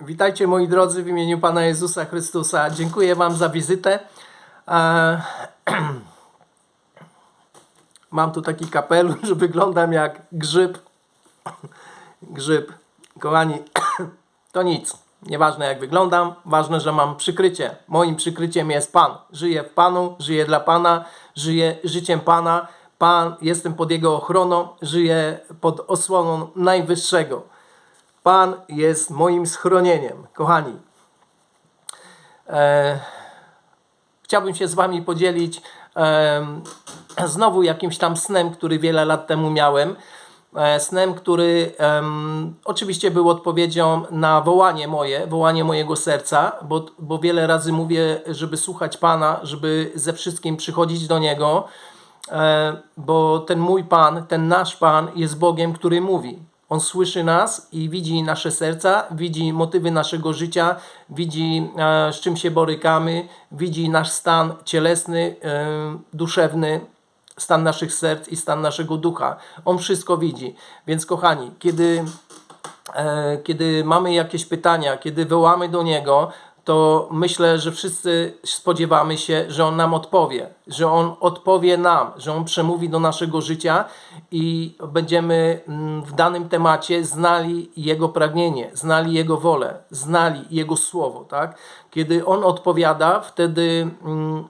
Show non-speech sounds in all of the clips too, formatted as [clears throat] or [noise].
Witajcie moi drodzy w imieniu Pana Jezusa Chrystusa. Dziękuję Wam za wizytę. E, [clears throat] Mam tu taki kapelusz, że [laughs] wyglądam jak grzyb. Grzyb. Kochani, [clears throat] to nic. Nieważne jak wyglądam, ważne, że mam przykrycie. Moim przykryciem jest Pan. Żyję w Panu, żyję dla Pana, żyję życiem Pana. Pan, jestem pod Jego ochroną, żyję pod osłoną Najwyższego. Pan jest moim schronieniem. Kochani, e, chciałbym się z Wami podzielić e, znowu jakimś tam snem, który wiele lat temu miałem. E, snem, który em, oczywiście był odpowiedzią na wołanie moje, wołanie mojego serca, bo, bo wiele razy mówię, żeby słuchać Pana, żeby ze wszystkim przychodzić do Niego, e, bo ten mój Pan, ten nasz Pan jest Bogiem, który mówi. On słyszy nas i widzi nasze serca, widzi motywy naszego życia, widzi e, z czym się borykamy, widzi nasz stan cielesny, e, duszewny, stan naszych serc i stan naszego ducha. On wszystko widzi. Więc kochani, kiedy, e, kiedy mamy jakieś pytania, kiedy wołamy do Niego, to myślę, że wszyscy spodziewamy się, że On nam odpowie, że On odpowie nam, że On przemówi do naszego życia i będziemy mm, w danym temacie znali Jego pragnienie, znali Jego wolę, znali Jego słowo. Tak? Kiedy On odpowiada, wtedy mm,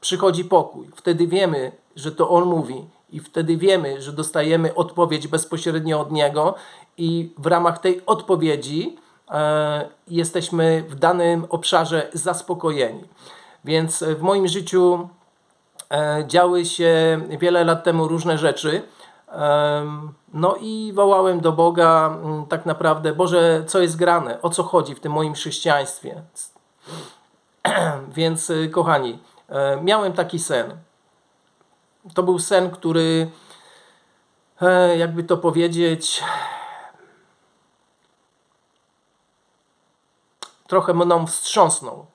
przychodzi pokój. Wtedy wiemy, że to On mówi i wtedy wiemy, że dostajemy odpowiedź bezpośrednio od Niego i w ramach tej odpowiedzi jesteśmy w danym obszarze zaspokojeni. Więc w moim życiu e, działy się wiele lat temu różne rzeczy. No i wołałem do Boga mm, tak naprawdę, Boże, co jest grane, o co chodzi w tym moim chrześcijaństwie. [clears throat] Więc kochani, e, miałem taki sen. To był sen, który, e, jakby to powiedzieć, trochę mną wstrząsnął,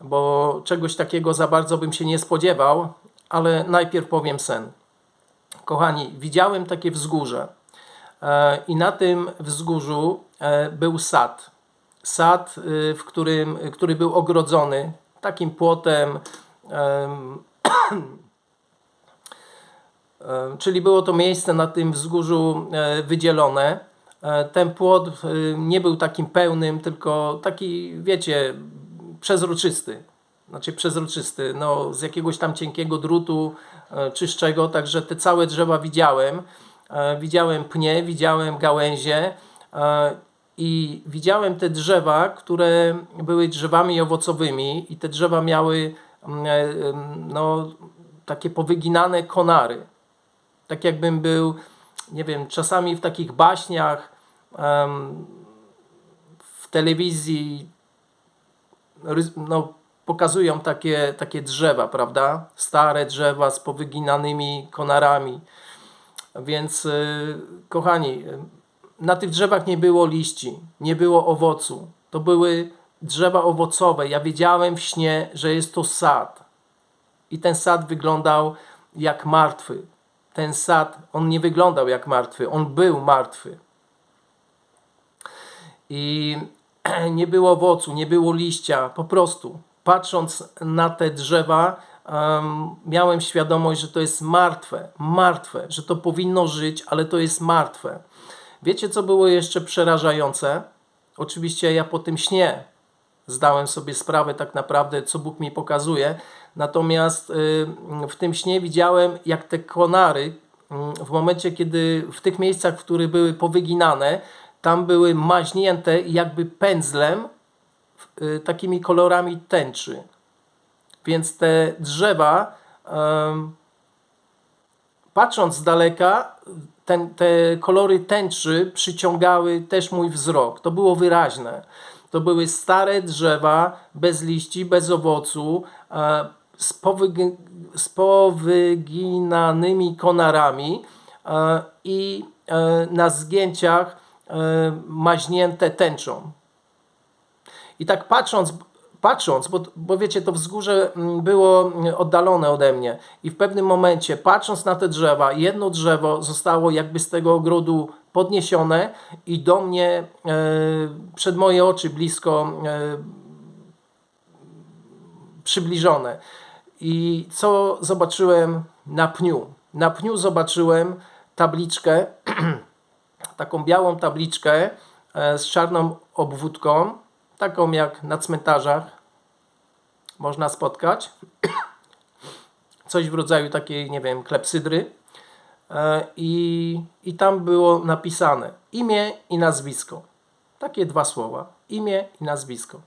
bo czegoś takiego za bardzo bym się nie spodziewał, ale najpierw powiem sen. Kochani, widziałem takie wzgórze e, i na tym wzgórzu e, był sad. Sad, y, w którym, który był ogrodzony takim płotem, em, [coughs] E, Czyli było to miejsce na tym wzgórzu e, wydzielone. E, Ten płot e, nie był takim pełnym, tylko taki, wiecie, przezroczysty. Znaczy przezroczysty, no z jakiegoś tam cienkiego drutu e, czy także te całe drzewa widziałem. Widziałem pnie, widziałem gałęzie i widziałem te drzewa, które były drzewami owocowymi i te drzewa miały mm, em, no, takie powyginane konary tak jakbym był, nie wiem, czasami w takich baśniach w telewizji no, pokazują takie, takie drzewa, prawda? Stare drzewa z powyginanymi konarami. Więc, y, kochani, na tych drzewach nie było liści, nie było owocu. To były drzewa owocowe. Ja wiedziałem w śnie, że jest to sad. I ten sad wyglądał jak martwy. Ten sad, on nie wyglądał jak martwy, on był martwy. I [clears throat] nie było owocu, nie było liścia. Po prostu, patrząc na te drzewa, em, miałem świadomość, że to jest martwe, martwe, że to powinno żyć, ale to jest martwe. Wiecie, co było jeszcze przerażające? Oczywiście ja po tym śnie zdałem sobie sprawę tak naprawdę, co Bóg mi pokazuje. Natomiast y, w tym śnie widziałem, jak te konary, y, w momencie, kiedy w tych miejscach, w których były powyginane, tam były maźnięte jakby pędzlem, y, takimi kolorami tęczy. Więc te drzewa, patrząc z daleka, ten, te kolory tęczy przyciągały też mój wzrok. To było wyraźne. To były stare drzewa, bez liści, bez owocu, e, z, z powyginanymi konarami e, i e, na zgięciach maźnięte tęczą. I tak patrząc, patrząc, bo, bo wiecie, to wzgórze mm, było mm, oddalone ode mnie i w pewnym momencie, patrząc na te drzewa, jedno drzewo zostało jakby z tego ogrodu podniesione i do mnie e, przed moje oczy blisko e, przybliżone. I co zobaczyłem na pniu? Na pniu zobaczyłem tabliczkę, [clears throat] taką białą tabliczkę e, z czarną obwódką, taką jak na cmentarzach można spotkać. Coś w rodzaju takiej, nie wiem, klepsydry. E, I, I tam było napisane imię i nazwisko. Takie dwa słowa. Imię i nazwisko.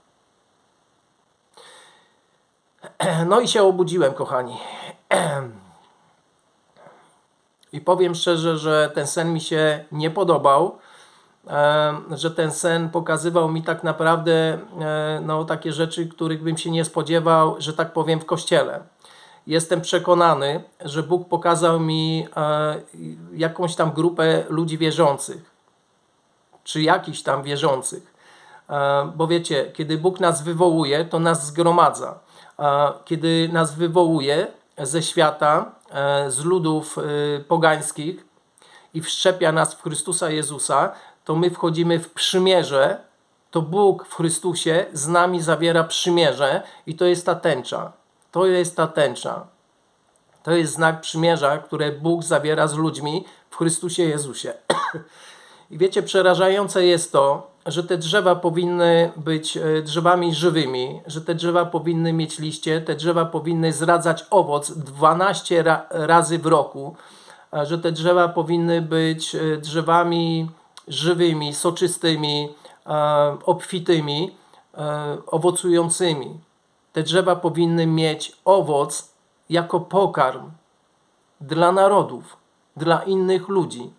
No i się obudziłem, kochani. I powiem szczerze, że ten sen mi się nie podobał, że ten sen pokazywał mi tak naprawdę e, no, takie rzeczy, których bym się nie spodziewał, że tak powiem, w kościele. Jestem przekonany, że Bóg pokazał mi e, jakąś tam grupę ludzi wierzących, czy jakichś tam wierzących. E, bo wiecie, kiedy Bóg nas wywołuje, to nas zgromadza. Kiedy nas wywołuje ze świata, z ludów pogańskich i wszczepia nas w Chrystusa Jezusa, to my wchodzimy w przymierze, to Bóg w Chrystusie z nami zawiera przymierze i to jest ta tęcza. To jest ta tęcza. To jest znak przymierza, które Bóg zawiera z ludźmi w Chrystusie Jezusie. [clears throat] I wiecie, przerażające jest to, że te drzewa powinny być e, drzewami żywymi, że te drzewa powinny mieć liście, te drzewa powinny zradzać owoc 12 ra razy w roku, że te drzewa powinny być e, drzewami żywymi, soczystymi, e, obfitymi, e, owocującymi. Te drzewa powinny mieć owoc jako pokarm dla narodów, dla innych ludzi.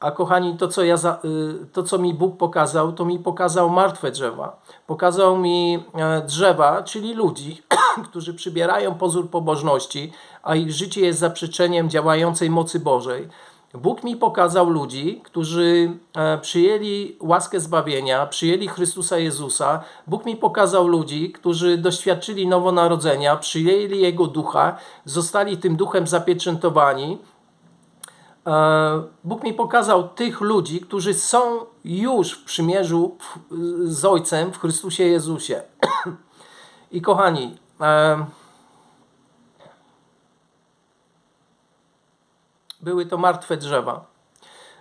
A kochani, to co, ja za, y, to co mi Bóg pokazał, to mi pokazał martwe drzewa. Pokazał mi e, drzewa, czyli ludzi, [coughs] którzy przybierają pozór pobożności, a ich życie jest zaprzeczeniem działającej mocy Bożej. Bóg mi pokazał ludzi, którzy e, przyjęli łaskę zbawienia, przyjęli Chrystusa Jezusa. Bóg mi pokazał ludzi, którzy doświadczyli nowonarodzenia, przyjęli Jego ducha, zostali tym duchem zapieczętowani. E, Bóg mi pokazał tych ludzi, którzy są już w przymierzu z Ojcem w Chrystusie Jezusie. [clears throat] I kochani, były to martwe drzewa.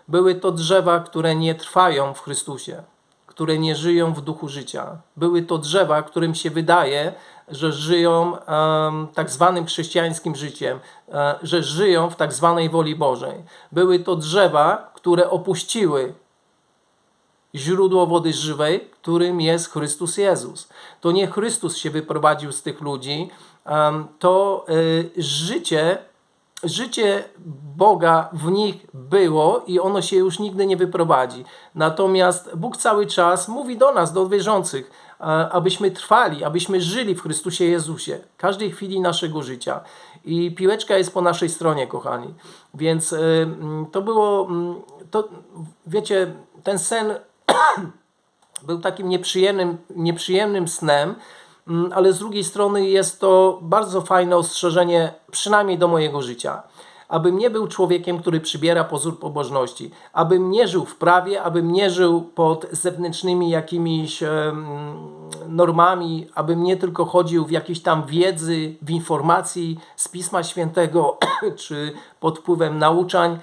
Były to drzewa, które nie trwają w Chrystusie, które nie żyją w duchu życia. Były to drzewa, którym się wydaje, że żyją um, tak zwanym chrześcijańskim życiem, um, że żyją w tak zwanej woli Bożej. Były to drzewa, które opuściły źródło wody żywej, którym jest Chrystus Jezus. To nie Chrystus się wyprowadził z tych ludzi, um, to y, życie życie Boga w nich było i ono się już nigdy nie wyprowadzi. Natomiast Bóg cały czas mówi do nas, do wierzących, abyśmy trwali, abyśmy żyli w Chrystusie Jezusie, każdej chwili naszego życia. I piłeczka jest po naszej stronie, kochani. Więc y, mm, to było, mm, to, wiecie, ten sen [coughs] był takim nieprzyjemnym, nieprzyjemnym snem, ale z drugiej strony jest to bardzo fajne ostrzeżenie, przynajmniej do mojego życia. Abym nie był człowiekiem, który przybiera pozór pobożności, abym nie żył w prawie, abym nie żył pod zewnętrznymi jakimiś normami, abym nie tylko chodził w jakiejś tam wiedzy, w informacji z Pisma Świętego [clears throat] czy pod wpływem nauczań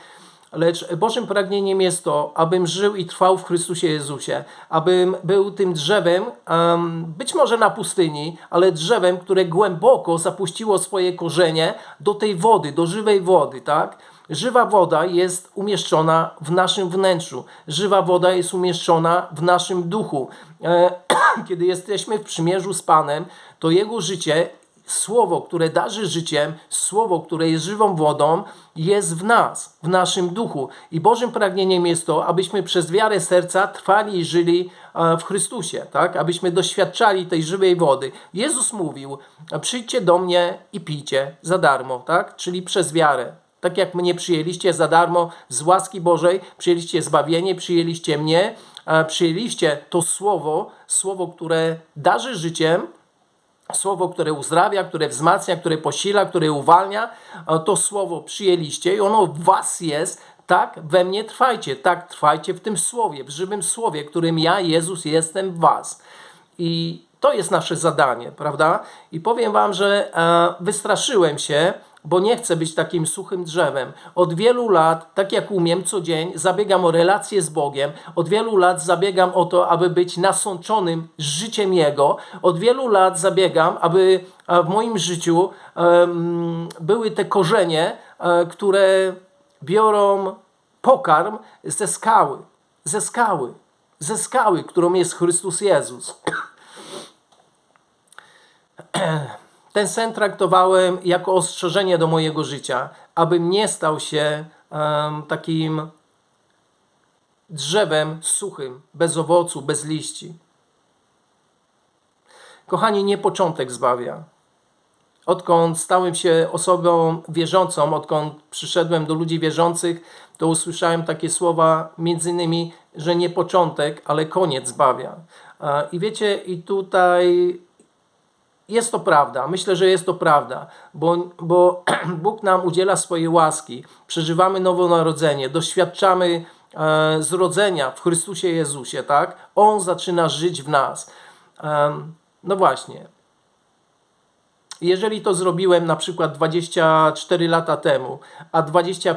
Lecz Bożym pragnieniem jest to, abym żył i trwał w Chrystusie Jezusie, abym był tym drzewem, być może na pustyni, ale drzewem, które głęboko zapuściło swoje korzenie do tej wody, do żywej wody, tak? Żywa woda jest umieszczona w naszym wnętrzu. Żywa woda jest umieszczona w naszym duchu. E, [clears throat] kiedy jesteśmy w przymierzu z Panem, to Jego życie Słowo, które darzy życiem, słowo, które jest żywą wodą, jest w nas, w naszym duchu. I Bożym pragnieniem jest to, abyśmy przez wiarę serca trwali i żyli e, w Chrystusie, tak? abyśmy doświadczali tej żywej wody. Jezus mówił: Przyjdźcie do mnie i pijcie za darmo, tak? czyli przez wiarę. Tak jak mnie przyjęliście za darmo z łaski Bożej, przyjęliście zbawienie, przyjęliście mnie, e, przyjęliście to słowo, słowo, które darzy życiem, słowo, które uzdrawia, które wzmacnia, które posila, które uwalnia, e, to słowo przyjęliście i ono w was jest, tak we mnie trwajcie, tak trwajcie w tym słowie, w żywym słowie, którym ja, Jezus, jestem w was. I to jest nasze zadanie, prawda? I powiem wam, że e, wystraszyłem się, bo nie chcę być takim suchym drzewem. Od wielu lat, tak jak umiem co dzień, zabiegam o relację z Bogiem. Od wielu lat zabiegam o to, aby być nasączonym życiem Jego. Od wielu lat zabiegam, aby e, w moim życiu um, były te korzenie, um, które biorą pokarm ze skały. Ze skały. Ze skały, którą jest Chrystus Jezus. [clears throat] ten sen traktowałem jako ostrzeżenie do mojego życia, abym nie stał się um, takim drzewem suchym, bez owocu, bez liści. Kochani, nie początek zbawia. Odkąd stałem się osobą wierzącą, odkąd przyszedłem do ludzi wierzących, to usłyszałem takie słowa, między innymi, że nie początek, ale koniec zbawia. I wiecie, i tutaj jest to prawda, myślę, że jest to prawda, bo, bo [clears throat] Bóg nam udziela swojej łaski, przeżywamy nowonarodzenie, doświadczamy e, zrodzenia w Chrystusie Jezusie, tak? On zaczyna żyć w nas. E, no właśnie. Jeżeli to zrobiłem na przykład 24 lata temu, a 20,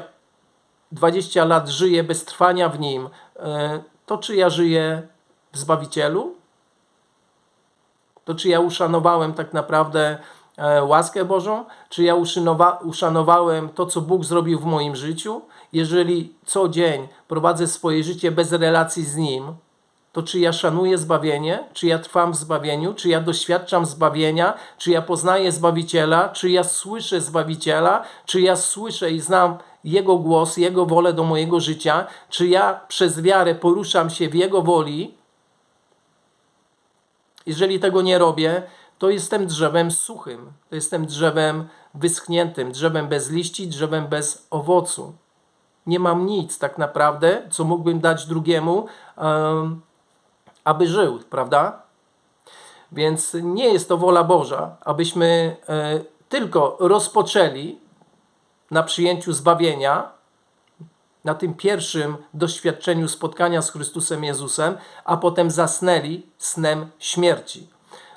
20 lat żyję bez trwania w Nim, e, to czy ja żyję w Zbawicielu? To czy ja uszanowałem tak naprawdę e, łaskę Bożą? Czy ja uszanowałem to, co Bóg zrobił w moim życiu? Jeżeli co dzień prowadzę swoje życie bez relacji z Nim, to czy ja szanuję zbawienie? Czy ja trwam w zbawieniu? Czy ja doświadczam zbawienia? Czy ja poznaję Zbawiciela? Czy ja słyszę Zbawiciela? Czy ja słyszę i znam Jego głos, Jego wolę do mojego życia? Czy ja przez wiarę poruszam się w Jego woli? Jeżeli tego nie robię, to jestem drzewem suchym, to jestem drzewem wyschniętym, drzewem bez liści, drzewem bez owocu. Nie mam nic tak naprawdę, co mógłbym dać drugiemu, aby żył, prawda? Więc nie jest to wola Boża, abyśmy e, tylko rozpoczęli na przyjęciu zbawienia, na tym pierwszym doświadczeniu spotkania z Chrystusem Jezusem, a potem zasnęli snem śmierci.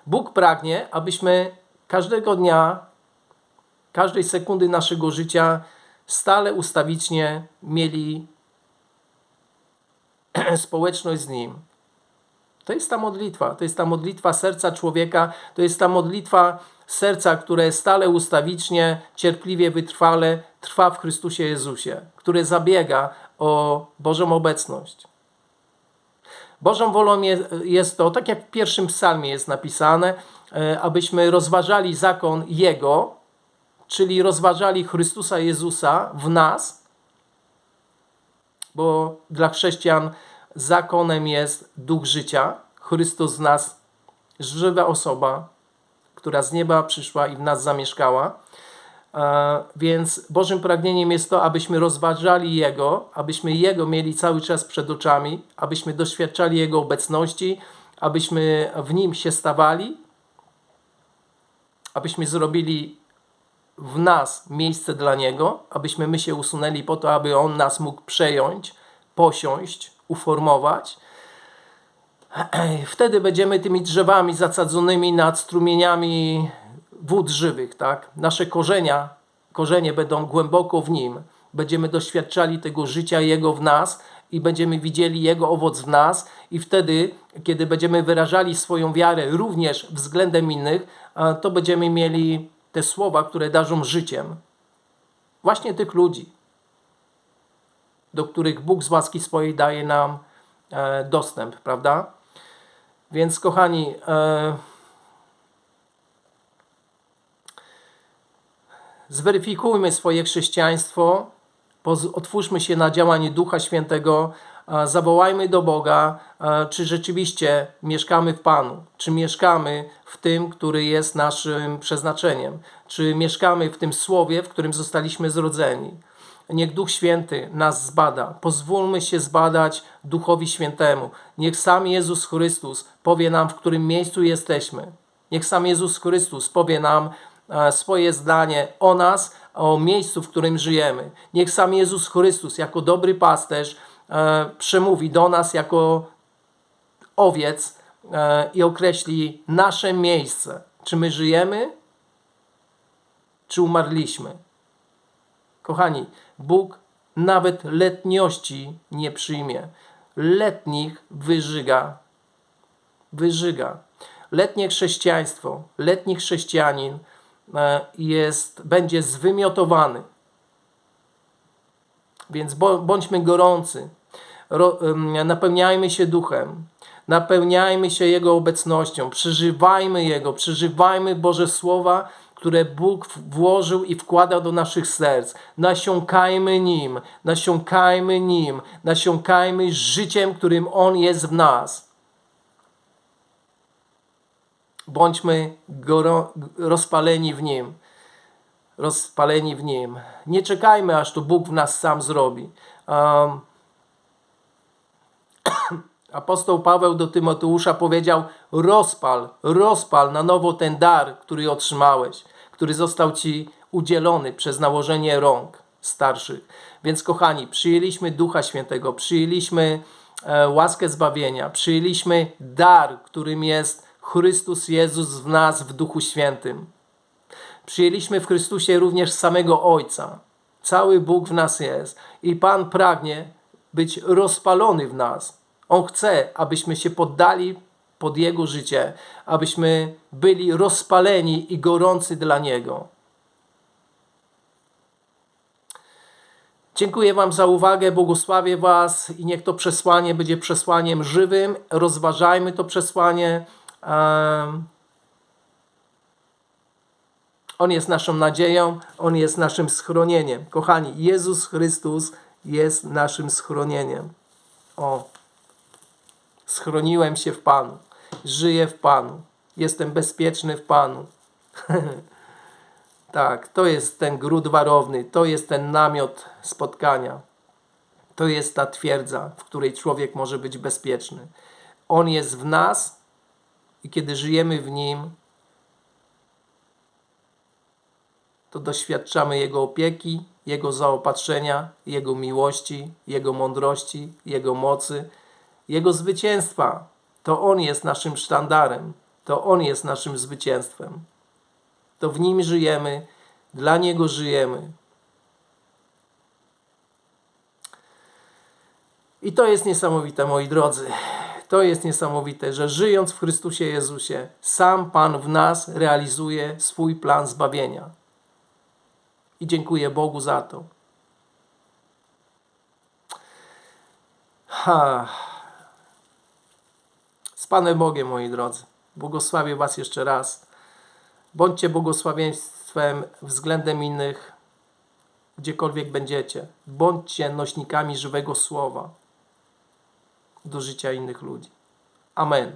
Bóg pragnie, abyśmy każdego dnia, każdej sekundy naszego życia stale ustawicznie mieli [clears throat] społeczność z Nim. To jest ta modlitwa, to jest ta modlitwa serca człowieka, to jest ta modlitwa serca, które stale ustawicznie, cierpliwie, wytrwale trwa w Chrystusie Jezusie, które zabiega o Bożą obecność. Bożą wolą jest to, tak jak w pierwszym psalmie jest napisane, e, abyśmy rozważali zakon Jego, czyli rozważali Chrystusa Jezusa w nas, bo dla chrześcijan zakonem jest duch życia. Chrystus z nas, żywa osoba, która z nieba przyszła i w nas zamieszkała. Więc Bożym pragnieniem jest to, abyśmy rozważali Jego, abyśmy Jego mieli cały czas przed oczami, abyśmy doświadczali Jego obecności, abyśmy w Nim się stawali, abyśmy zrobili w nas miejsce dla Niego, abyśmy my się usunęli po to, aby On nas mógł przejąć, posiąść, uformować. [clears throat] Wtedy będziemy tymi drzewami zasadzonymi nad strumieniami wód żywych, tak? Nasze korzenia, korzenie będą głęboko w nim. Będziemy doświadczali tego życia Jego w nas i będziemy widzieli Jego owoc w nas i wtedy, kiedy będziemy wyrażali swoją wiarę również względem innych, to będziemy mieli te słowa, które darzą życiem. Właśnie tych ludzi, do których Bóg z łaski swojej daje nam e, dostęp, prawda? Więc kochani, zweryfikujmy swoje chrześcijaństwo, otwórzmy się na działanie Ducha Świętego, zawołajmy do Boga, czy rzeczywiście mieszkamy w Panu, czy mieszkamy w tym, który jest naszym przeznaczeniem, czy mieszkamy w tym słowie, w którym zostaliśmy zrodzeni. Niech Duch Święty nas zbada. Pozwólmy się zbadać Duchowi Świętemu. Niech sam Jezus Chrystus powie nam, w którym miejscu jesteśmy. Niech sam Jezus Chrystus powie nam swoje zdanie o nas, o miejscu, w którym żyjemy. Niech sam Jezus Chrystus, jako dobry pasterz, e, przemówi do nas jako owiec e, i określi nasze miejsce. Czy my żyjemy, czy umarliśmy. Kochani, Bóg nawet letniości nie przyjmie. Letnich wyżyga. Wyżyga. Letnie chrześcijaństwo, letni chrześcijanin jest, będzie zwymiotowany. Więc bądźmy gorący, napełniajmy się duchem, napełniajmy się Jego obecnością, przeżywajmy Jego, przeżywajmy Boże Słowa, które Bóg włożył i wkładał do naszych serc. Nasiąkajmy Nim, nasiąkajmy Nim, nasiąkajmy życiem, którym On jest w nas. Bądźmy goro, rozpaleni w Nim. Rozpaleni w Nim. Nie czekajmy, aż to Bóg w nas sam zrobi. Um, [coughs] apostoł Paweł do Tymoteusza powiedział: Rozpal, rozpal na nowo ten dar, który otrzymałeś, który został ci udzielony przez nałożenie rąk starszych. Więc, kochani, przyjęliśmy Ducha Świętego, przyjęliśmy e, łaskę zbawienia, przyjęliśmy dar, którym jest Chrystus Jezus w nas w Duchu Świętym. Przyjęliśmy w Chrystusie również samego Ojca. Cały Bóg w nas jest i Pan pragnie być rozpalony w nas. On chce, abyśmy się poddali pod Jego życie, abyśmy byli rozpaleni i gorący dla Niego. Dziękuję Wam za uwagę, błogosławię Was i niech to przesłanie będzie przesłaniem żywym. Rozważajmy to przesłanie. On jest naszą nadzieją, On jest naszym schronieniem. Kochani, Jezus Chrystus jest naszym schronieniem. O, schroniłem się w Panu, żyję w Panu, jestem bezpieczny w Panu. [laughs] tak, to jest ten gród warowny, to jest ten namiot spotkania. To jest ta twierdza, w której człowiek może być bezpieczny. On jest w nas i kiedy żyjemy w Nim, to doświadczamy Jego opieki, Jego zaopatrzenia, Jego miłości, Jego mądrości, Jego mocy, Jego zwycięstwa. To On jest naszym sztandarem, to On jest naszym zwycięstwem. To w Nim żyjemy, dla Niego żyjemy. I to jest niesamowite, moi drodzy. To jest niesamowite, że żyjąc w Chrystusie Jezusie, sam Pan w nas realizuje swój plan zbawienia i dziękuję Bogu za to. Ha. Z Panem Bogiem, moi drodzy. Błogosławię Was jeszcze raz. Bądźcie błogosławieństwem względem innych, gdziekolwiek będziecie. Bądźcie nośnikami żywego słowa do życia innych ludzi. Amen.